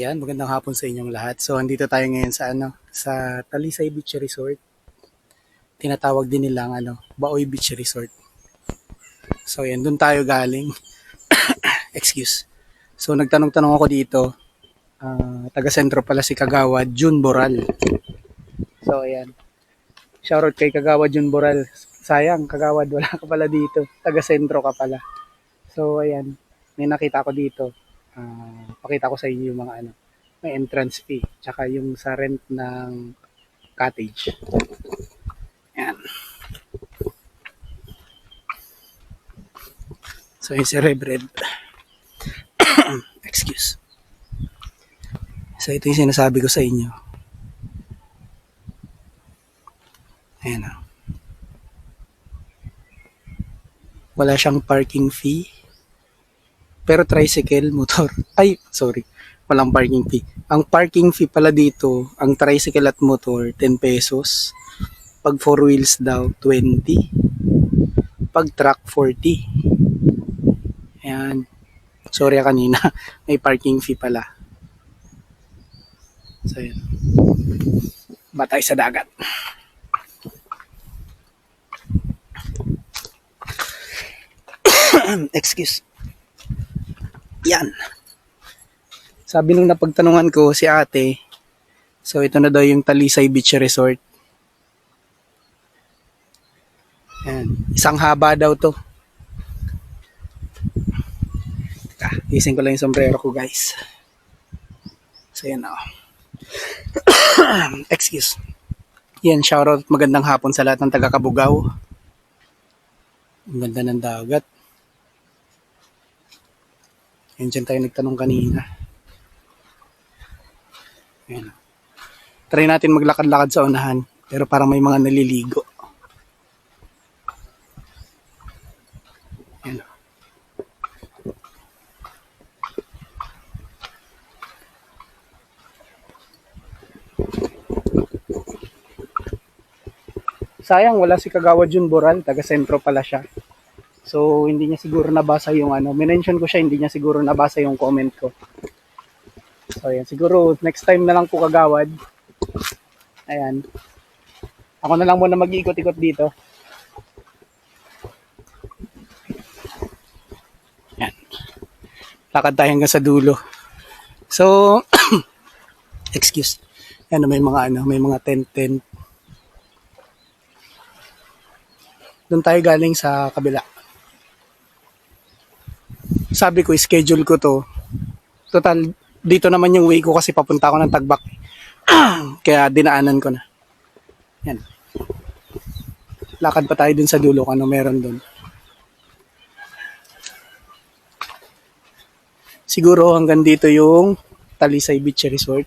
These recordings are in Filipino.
Yan, magandang hapon sa inyong lahat. So, andito tayo ngayon sa ano, sa Talisay Beach Resort. Tinatawag din nilang ano, Baoy Beach Resort. So, yan, doon tayo galing. Excuse. So, nagtanong-tanong ako dito. Ah, taga-sentro pala si Kagawa Jun Boral. So, ayan. Shoutout kay Kagawa Jun Boral. Sayang, Kagawad, wala ka pala dito. Taga-sentro ka pala. So, ayan. May nakita ko dito. Ah, pakita ko sa inyo yung mga ano, may entrance fee, tsaka yung sa rent ng cottage. Ayan. So, yung si Rebred. Excuse. So, ito yung sinasabi ko sa inyo. Ayan o. Wala siyang parking fee. Pero tricycle, motor. Ay, sorry. Walang parking fee. Ang parking fee pala dito, ang tricycle at motor, 10 pesos. Pag four wheels daw, 20. Pag truck, 40. Ayan. Sorry ah, kanina. May parking fee pala. So, yun. Batay sa dagat. Excuse. Yan. Sabi nung napagtanungan ko si ate, so ito na daw yung Talisay Beach Resort. Yan. Isang haba daw to. Teka, ising ko lang yung sombrero ko guys. So yan o. Excuse. Yan, shoutout magandang hapon sa lahat ng taga Kabugaw. Ang ganda ng dagat. Yan dyan tayo nagtanong kanina. Ayan. Try natin maglakad-lakad sa unahan. Pero parang may mga naliligo. Ayan. Sayang, wala si Kagawa Jun Boral. Taga-sentro pala siya. So, hindi niya siguro nabasa yung ano. Minention ko siya, hindi niya siguro nabasa yung comment ko. So, ayan. Siguro, next time na lang po kagawad. Ayan. Ako na lang muna mag-iikot-ikot dito. Ayan. Lakad tayo hanggang sa dulo. So, excuse. Ayan, may mga ano, may mga tent-tent. Doon tayo galing sa kabila sabi ko, schedule ko to. Total, dito naman yung way ko kasi papunta ako ng tagbak. Kaya dinaanan ko na. Yan. Lakad pa tayo dun sa dulo kung ano meron dun. Siguro hanggang dito yung Talisay Beach Resort.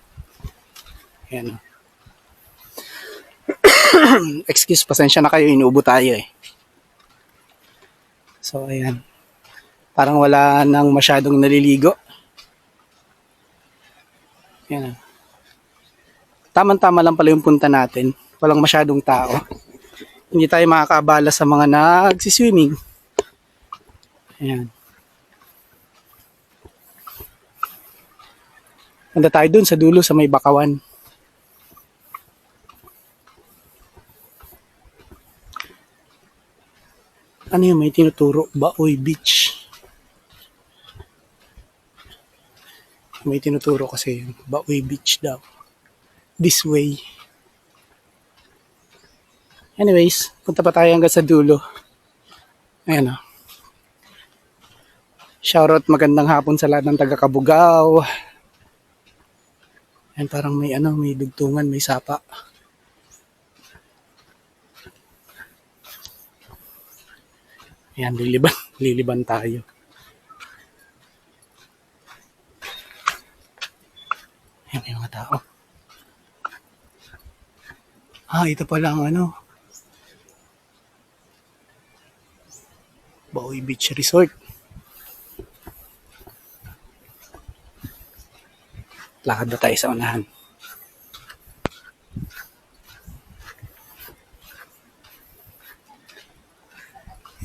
Yan. Excuse, pasensya na kayo, inuubo tayo eh. So, ayan. Parang wala nang masyadong naliligo. Yan. Tama-tama lang pala yung punta natin. Walang masyadong tao. Hindi tayo makakabala sa mga nagsiswimming. Ayan. Punta tayo dun sa dulo sa may bakawan. Ano yung may tinuturo? Baoy Beach. May tinuturo kasi yun. Baoy Beach daw. This way. Anyways, punta pa tayo hanggang sa dulo. Ayan o. Shoutout magandang hapon sa lahat ng taga Kabugao. Ayan, parang may ano, may dugtungan, may sapa. Ayan, liliban, liliban tayo. Ayan, may mga tao. Ah, ito pala ang ano. Baoy Beach Resort. Lakad na tayo sa unahan.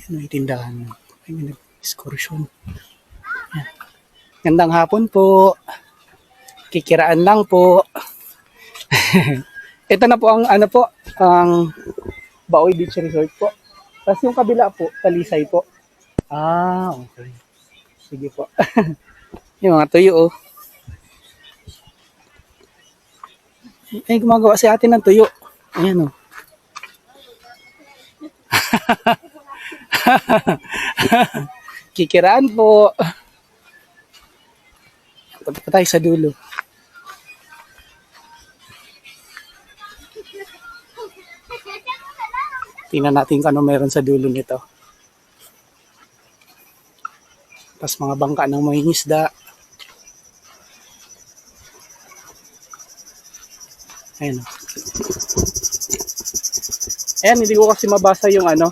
Ano yung tindahan? Ay, may nag-excursion. Gandang hapon po. Kikiraan lang po. Ito na po ang ano po, ang Baoy Beach Resort po. Tapos yung kabila po, Talisay po. Ah, okay. Sige po. yung mga tuyo oh. Ay, gumagawa si ate ng tuyo. Ayan oh. Kikiraan po. Punta tayo sa dulo. Tingnan natin kung ano meron sa dulo nito. Tapos mga bangka ng mga isda. Ayan. oh. Ayan, hindi ko kasi mabasa yung ano,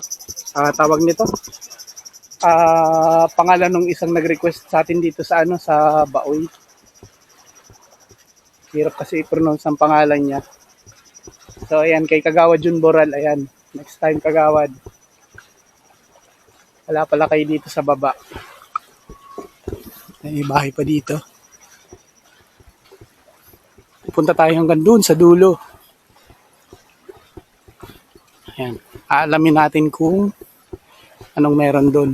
ah, tawag nito. Ah, pangalan ng isang nag-request sa atin dito sa ano, sa Baoy. Hirap kasi i-pronounce ang pangalan niya. So, ayan, kay Kagawad Jun Boral, ayan. Next time, Kagawad. Wala pala kayo dito sa baba. May bahay pa dito. Punta tayo hanggang dun sa dulo. Ayan. Aalamin natin kung anong meron dun.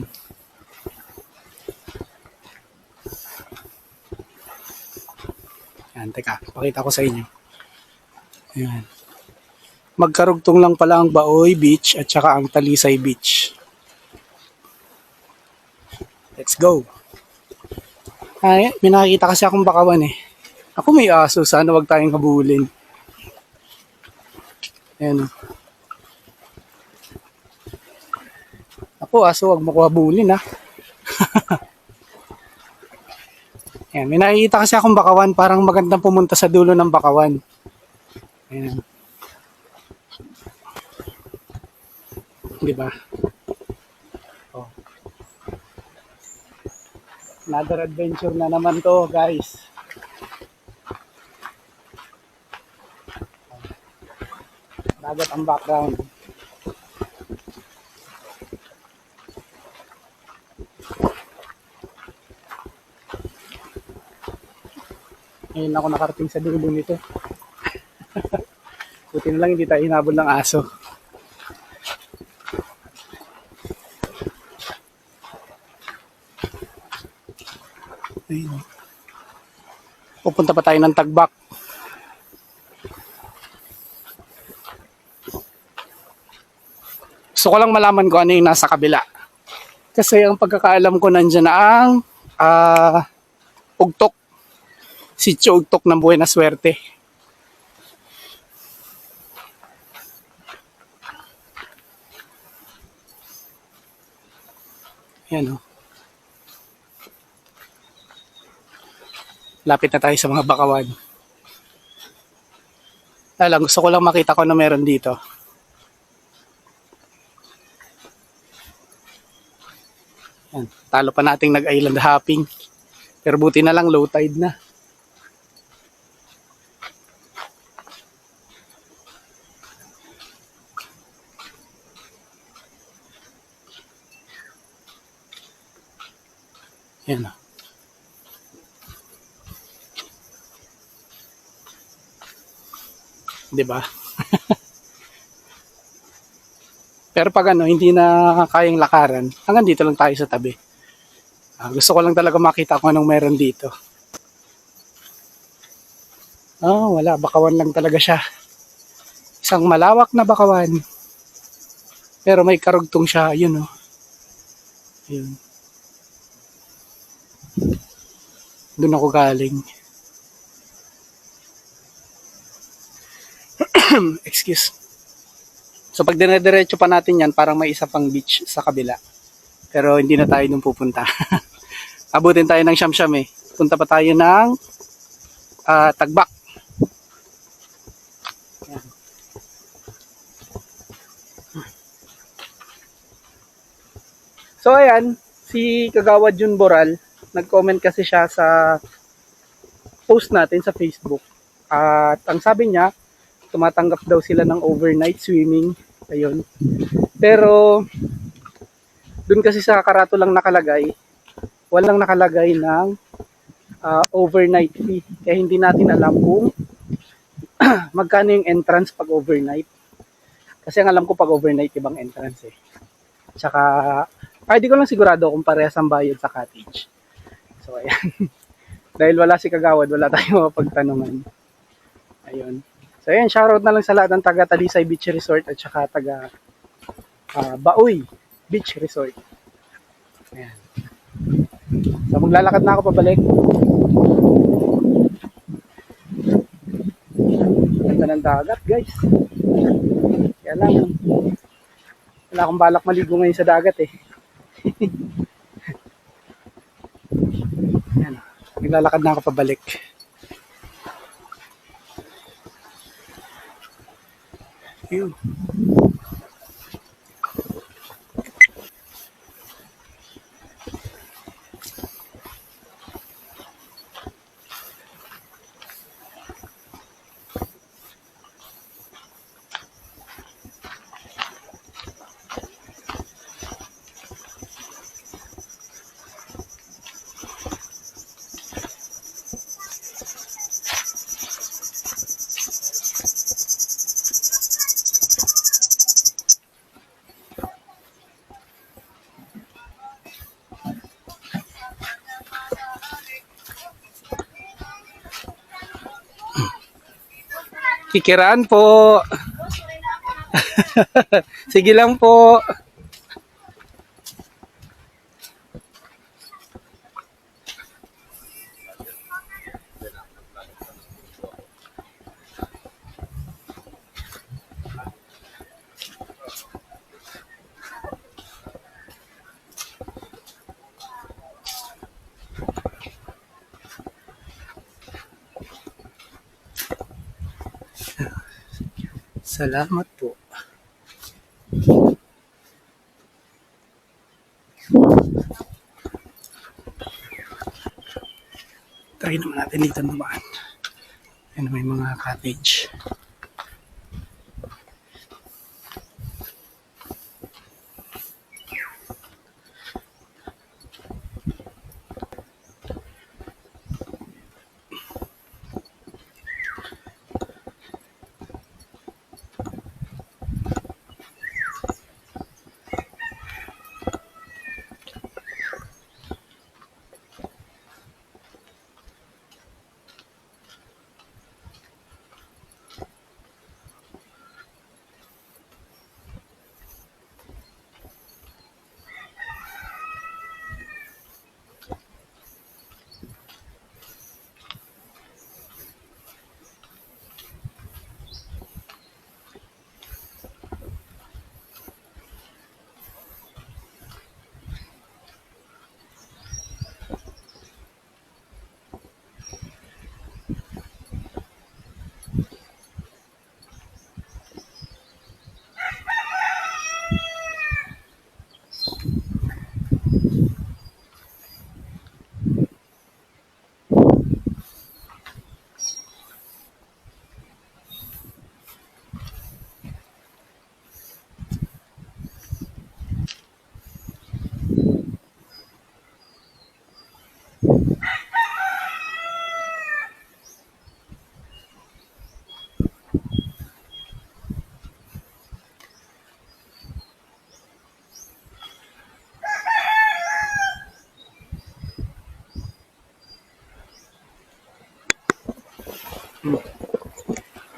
Ayan, teka. Pakita ko sa inyo. Ayan. Magkarugtong lang pala ang Baoy Beach at saka ang Talisay Beach. Let's go. Ay, may nakikita kasi akong bakawan eh. Ako may aso, sana wag tayong habulin. Ayan. Ako, aso, wag mo ko habulin ha. Ayan, may nakikita kasi akong bakawan, parang magandang pumunta sa dulo ng bakawan. Ayan. Di ba? Oh. Another adventure na naman to, guys. Dagat ang background. Ngayon ako nakarating sa dulo nito. Buti na lang hindi tayo hinabol ng aso. Pupunta pa tayo ng tagbak. Gusto ko lang malaman ko ano yung nasa kabila. Kasi ang pagkakaalam ko nandyan na ang ah, ugtok. Sityo ugtok ng buhay na. Yan o. Lapit na tayo sa mga bakawan. Alam, gusto ko lang makita ko na meron dito. Yan. Talo pa nating nag-island hopping. Pero buti na lang low tide na. Yan 'di ba? Pero pag ano, hindi na kayang lakaran, hanggang dito lang tayo sa tabi. Ah, gusto ko lang talaga makita kung anong meron dito. Oh, wala, bakawan lang talaga siya. Isang malawak na bakawan. Pero may karugtong siya, yun oh. Ayun. Doon ako galing. Excuse. So pag dinediretso pa natin yan, parang may isa pang beach sa kabila. Pero hindi na tayo nung pupunta. Abutin tayo ng Shamsham eh. Punta pa tayo ng ah, Tagbak. So ayan, si Kagawad Jun Boral, nag-comment kasi siya sa post natin sa Facebook. At ang sabi niya, tumatanggap daw sila ng overnight swimming. Ayun. Pero, dun kasi sa karato lang nakalagay, walang nakalagay ng ah, overnight fee. Kaya hindi natin alam kung magkano yung entrance pag overnight. Kasi ang alam ko pag overnight, ibang entrance eh. Tsaka, ay di ko lang sigurado kung parehas ang bayad sa cottage. So, ayan. Dahil wala si Kagawad, wala tayong mapagtanungan. Ayun. So, ayan, shoutout na lang sa lahat ng taga Talisay Beach Resort at saka taga ah, Baoy Beach Resort. Ayan. So, maglalakad na ako pabalik. Ganda ng dagat, guys. Kaya lang, wala akong balak maligo ngayon sa dagat eh. Ayan. Maglalakad na ako pabalik. viu Kikiraan po. Sige lang po. Salamat po. Try naman natin dito naman. Ayan, may mga cottage.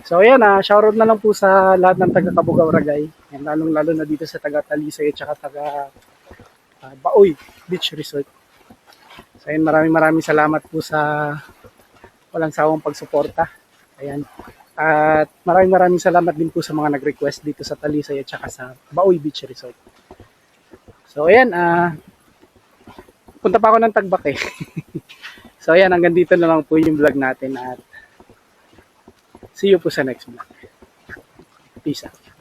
So ayan, ah, shoutout na lang po sa lahat ng taga Kabugaw Ragay. Yan, lalong lalo na dito sa taga Talisay at saka taga ah, Baoy Beach Resort. So ayan, maraming maraming salamat po sa walang sawang pagsuporta. Ayan. At maraming maraming salamat din po sa mga nag-request dito sa Talisay at saka sa Baoy Beach Resort. So ayan, ah punta pa ako ng Tagbak eh. so ayan, hanggang dito na lang po yung vlog natin at See you po sa next vlog. Peace out.